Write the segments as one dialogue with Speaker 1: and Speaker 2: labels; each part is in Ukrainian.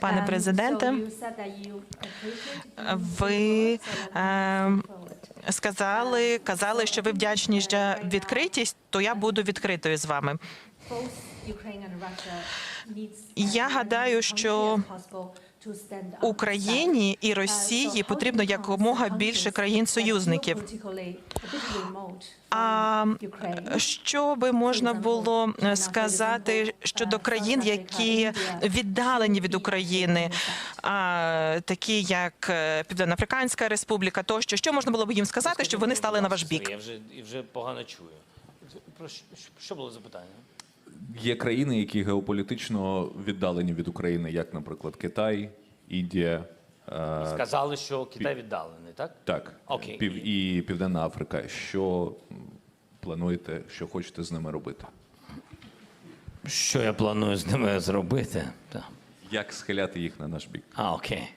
Speaker 1: Пане
Speaker 2: um,
Speaker 1: президенте, ви
Speaker 2: so let me
Speaker 1: е, сказали, казали, що ви вдячні за відкритість, то я буду відкритою з вами. Я гадаю, що Україні і Росії потрібно якомога більше країн-союзників. А що би можна було сказати щодо країн, які віддалені від України, а, такі як Південноафриканська Республіка, тощо що можна було б їм сказати, щоб вони стали на ваш бік?
Speaker 3: Я вже, і вже погано чую. Про що було запитання?
Speaker 4: Є країни, які геополітично віддалені від України, як, наприклад, Китай, Індія. е,
Speaker 3: Сказали, що Китай віддалений, так?
Speaker 4: Так,
Speaker 3: Окей.
Speaker 4: Пів, і Південна Африка. Що плануєте, що хочете з ними робити?
Speaker 3: Що я планую з ними зробити? Так.
Speaker 4: Як схиляти їх на наш бік?
Speaker 3: А, окей.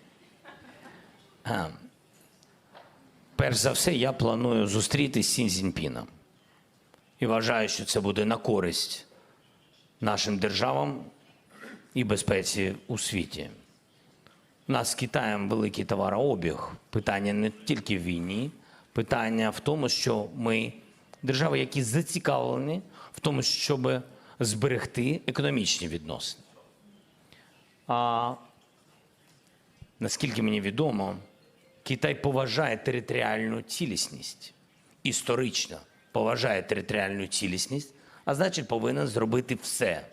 Speaker 3: А, перш за все, я планую зустрітися з Сін Цзіньпіном. І вважаю, що це буде на користь нашим державам і безпеці у світі. У нас з Китаєм великий товарообіг. Питання не тільки в війні, питання в тому, що ми держави, які зацікавлені в тому, щоб зберегти економічні відносини. А наскільки мені відомо, Китай поважає територіальну цілісність, історично поважає територіальну цілісність, а значить повинен зробити все,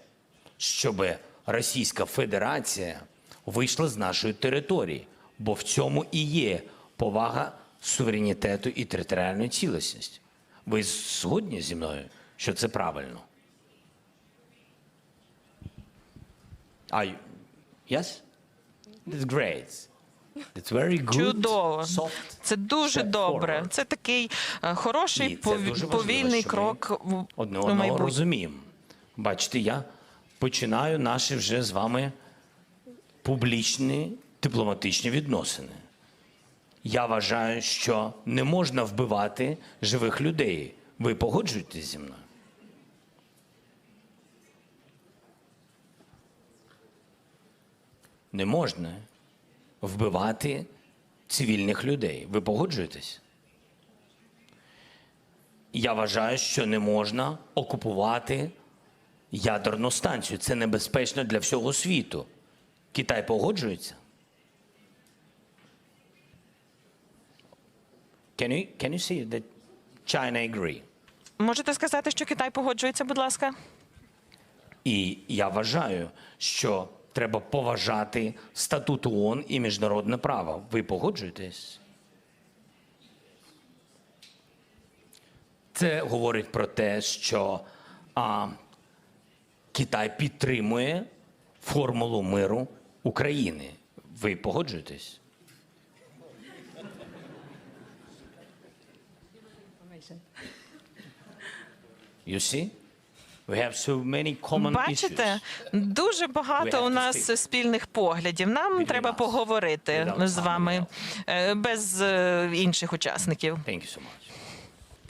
Speaker 3: щоб Російська Федерація вийшла з нашої території, бо в цьому і є повага суверенітету і територіальної цілісності. Ви згодні зі мною, що це правильно? Are you? Yes? That's great.
Speaker 1: Чудово. Це дуже добре. Це такий е, хороший повільний крок в
Speaker 3: одне одного розуміємо. Бачите, я починаю наші вже з вами публічні дипломатичні відносини. Я вважаю, що не можна вбивати живих людей. Ви погоджуєтесь зі мною? Не можна вбивати цивільних людей. Ви погоджуєтесь? Я вважаю, що не можна окупувати ядерну станцію. Це небезпечно для всього світу. Китай погоджується? Can you, can you see that China agree?
Speaker 1: Можете сказати, що Китай погоджується, будь ласка?
Speaker 3: І я вважаю, що треба поважати статут ООН і міжнародне право. Ви погоджуєтесь? Це говорить про те, що а, Китай підтримує формулу миру України. Ви погоджуєтесь? You see?
Speaker 1: Бачите, дуже багато у нас спільних поглядів. Нам треба поговорити з вами е, без е, інших учасників.